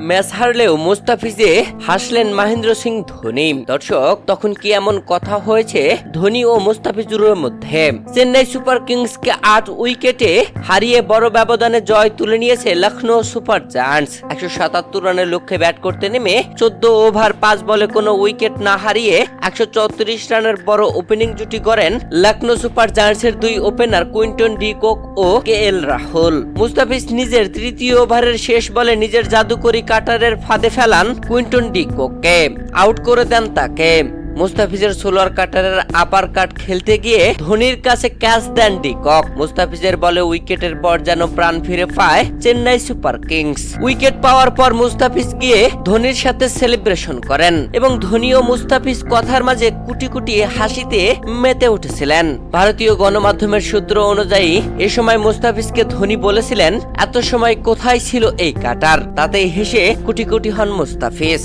Match হারলেও মুস্তাফিজে হাসলেন মহেন্দ্র সিং ধোনি। দর্শক, তখন কি এমন কথা হয়েছে? ধোনি ও মুস্তাফিজুরের মধ্যে। চেন্নাই সুপার কিংসকে আট উইকেটে হারিয়ে বড় ব্যবধানে জয় তুলে নিয়েছে লখনৌ সুপার জায়ান্টস। একশো সাতাত্তর রানের লক্ষ্যে ব্যাট করতে নেমে চোদ্দ ওভার পাঁচ বলে কোনো উইকেট না হারিয়ে একশো চৌত্রিশ রানের বড় ওপেনিং জুটি করেন লখনৌ সুপার জায়ান্টসের দুই ওপেনার কুইন্টন ডি কোক ও কে এল রাহুল। মুস্তাফিজ নিজের তৃতীয় ওভারের শেষ বলে নিজের জাদুকরি কাটারের ফাঁদে ফেলান কুইন্টন ডিকোকে। আউট করে দেন তাকে। মুস্তাফিজের সোলোয়ার কাটারের আপার কাট খেলতে গিয়ে ধোনির কাছে ক্যাচ দেন ডি কক। মুস্তাফিজের বলে উইকেটের পর যেন প্রাণ ফিরে পায় চেন্নাই সুপার কিংস। উইকেট পাওয়ার পর মুস্তাফিজ গিয়ে ধোনির সাথে সেলিব্রেশন করেন এবং ধোনি ও মুস্তাফিজ কথার মাঝে কুটি কুটি হাসিতে মেতে উঠেছিলেন। ভারতীয় গণমাধ্যমের সূত্র অনুযায়ী, এ সময় মুস্তাফিজকে ধোনি বলেছিলেন, এত সময় কোথায় ছিল এই কাটার? তাতেই হেসে কুটি কুটি হন মুস্তাফিজ।